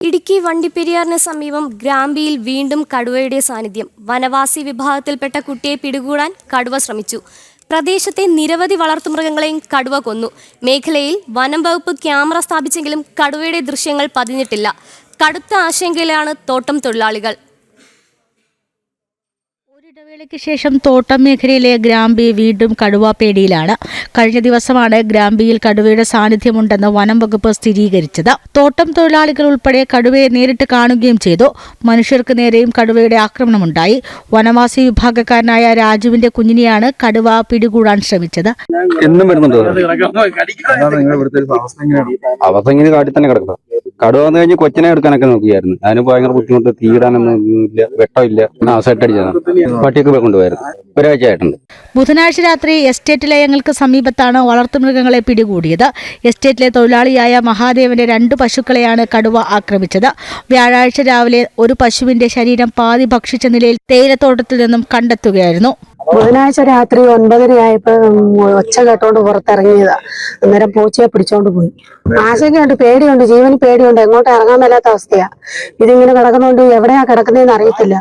ഇടുക്കി വണ്ടിപ്പെരിയാറിന് സമീപം ഗ്രാമ്പിയിൽ വീണ്ടും കടുവയുടെ സാന്നിധ്യം. വനവാസി വിഭാഗത്തിൽപ്പെട്ട കുട്ടിയെ പിടികൂടാൻ കടുവ ശ്രമിച്ചു. പ്രദേശത്തെ നിരവധി വളർത്തുമൃഗങ്ങളെയും കടുവ കൊന്നു. മേഖലയിൽ വനം വകുപ്പ് ക്യാമറ സ്ഥാപിച്ചെങ്കിലും കടുവയുടെ ദൃശ്യങ്ങൾ പതിഞ്ഞിട്ടില്ല. കടുത്ത ആശങ്കയിലാണ് തോട്ടം തൊഴിലാളികൾ. ഒരിടവേളയ്ക്ക് ശേഷം തോട്ടം മേഖലയിലെ ഗ്രാമ്പി വീണ്ടും കടുവാപ്പേടിയിലാണ്. കഴിഞ്ഞ ദിവസമാണ് ഗ്രാമ്പിയിൽ കടുവയുടെ സാന്നിധ്യമുണ്ടെന്ന് വനം വകുപ്പ് സ്ഥിരീകരിച്ചത്. തോട്ടം തൊഴിലാളികൾ ഉൾപ്പെടെ കടുവയെ നേരിട്ട് കാണുകയും ചെയ്തു. മനുഷ്യർക്ക് നേരെയും കടുവയുടെ ആക്രമണമുണ്ടായി. വനവാസി വിഭാഗക്കാരനായ രാജുവിന്റെ കുഞ്ഞിനെയാണ് കടുവ പിടികൂടാൻ ശ്രമിച്ചത്. എന്നും വരുന്നുണ്ട്? അവസ്ഥ ഇങ്ങനെ കാട്ടി തന്നെ കിടക്കുന്നത് കടുവ വന്നു കഴിഞ്ഞ് കൊച്ചിനെ എടുക്കാനൊക്കെ നോക്കിയായിരുന്നു. അതിന് ഭയങ്കര ബുദ്ധിമുട്ട് തീരാനൊന്നും ഇല്ല വെട്ടമില്ല. നാശമായിട്ട് അടിച്ചതാണ്. പട്ടിയൊക്കെ പോയി കൊണ്ടുപോയായിരുന്നു. ഒരാഴ്ച ആയിട്ടുണ്ട്. ബുധനാഴ്ച രാത്രി എസ്റ്റേറ്റ് ലയങ്ങൾക്ക് സമീപത്താണ് വളർത്തുമൃഗങ്ങളെ പിടികൂടിയത്. എസ്റ്റേറ്റിലെ തൊഴിലാളിയായ മഹാദേവന്റെ രണ്ട് പശുക്കളെയാണ് കടുവ ആക്രമിച്ചത്. വ്യാഴാഴ്ച രാവിലെ ഒരു പശുവിന്റെ ശരീരം പാതി ഭക്ഷിച്ച നിലയിൽ തേയിലത്തോട്ടത്തിൽ നിന്നും കണ്ടെത്തുകയായിരുന്നു. ബുധനാഴ്ച രാത്രി ഒൻപതരയായപ്പോ ഒച്ച കേട്ടോണ്ട് പുറത്തിറങ്ങിയതാ. അന്നേരം പൂച്ചയെ പിടിച്ചോണ്ട് പോയി. ആശങ്കയുണ്ട് പേടിയുണ്ട് ജീവന് പേടിയുണ്ട്. എങ്ങോട്ട് ഇറങ്ങാൻ മേലാത്ത അവസ്ഥയാ. ഇതിങ്ങനെ കിടക്കുന്നോണ്ട് എവിടെയാ കിടക്കുന്നതെന്ന് അറിയത്തില്ല.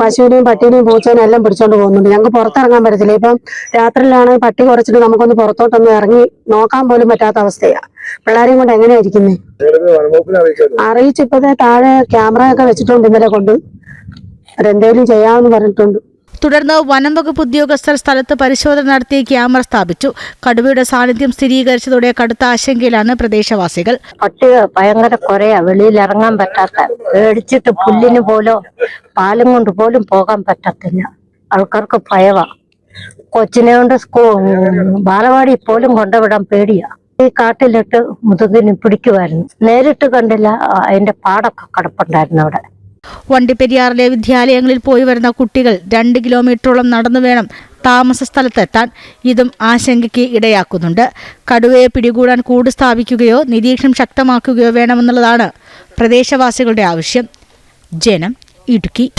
പശുവിനെയും പട്ടീനെയും പൂച്ചേനെയും എല്ലാം പിടിച്ചോണ്ട് പോകുന്നുണ്ട്. ഞങ്ങൾക്ക് പുറത്തിറങ്ങാൻ പറ്റത്തില്ല. ഇപ്പം രാത്രിയിലാണ് പട്ടി കുറച്ചിട്ട് നമുക്കൊന്ന് പുറത്തോട്ടൊന്ന് ഇറങ്ങി നോക്കാൻ പോലും പറ്റാത്ത അവസ്ഥയാ. പിള്ളേരെയും കൊണ്ട് എങ്ങനെയാ ഇരിക്കുന്നേ? അറിയിച്ചിപ്പതേ താഴെ ക്യാമറ ഒക്കെ വെച്ചിട്ടുണ്ട് ഇന്നലെ കൊണ്ട്. അവരെന്തേലും ചെയ്യാമെന്ന് പറഞ്ഞിട്ടുണ്ട്. തുടർന്ന് വനം വകുപ്പ് ഉദ്യോഗസ്ഥർ സ്ഥലത്ത് പരിശോധന നടത്തി ക്യാമറ സ്ഥാപിച്ചു. കടുവയുടെ സാന്നിധ്യം സ്ഥിരീകരിച്ചതോടെ കടുത്ത ആശങ്കയിലാണ് പ്രദേശവാസികൾ. പട്ടി ഭയങ്കര കുറയാ. വെളിയിൽ ഇറങ്ങാൻ പറ്റാത്ത. പേടിച്ചിട്ട് പുല്ലിന് പോലോ പാലും കൊണ്ട് പോലും പോകാൻ പറ്റത്തില്ല. ആൾക്കാർക്ക് ഭയവാ. കൊച്ചിനെ കൊണ്ട് സ്കൂ ബാലവാടി പോലും കൊണ്ടുവിടാൻ പേടിയാ. ഈ കാട്ടിലിട്ട് മുതുകിന് പിടിക്കുമായിരുന്നു നേരിട്ട് കണ്ടില്ല അതിന്റെ പാടൊക്കെ കിടപ്പുണ്ടായിരുന്നു അവിടെ. വണ്ടിപ്പെരിയാറിലെ വിദ്യാലയങ്ങളിൽ പോയി വരുന്ന കുട്ടികൾ രണ്ട് കിലോമീറ്ററോളം നടന്നു വേണം താമസ സ്ഥലത്തെത്താൻ. ഇതും ആശങ്കയ്ക്ക് ഇടയാക്കുന്നുണ്ട്. കടുവയെ പിടികൂടാൻ കൂട് സ്ഥാപിക്കുകയോ നിരീക്ഷണം ശക്തമാക്കുകയോ വേണമെന്നുള്ളതാണ് പ്രദേശവാസികളുടെ ആവശ്യം. ജനം ഇടുക്കി.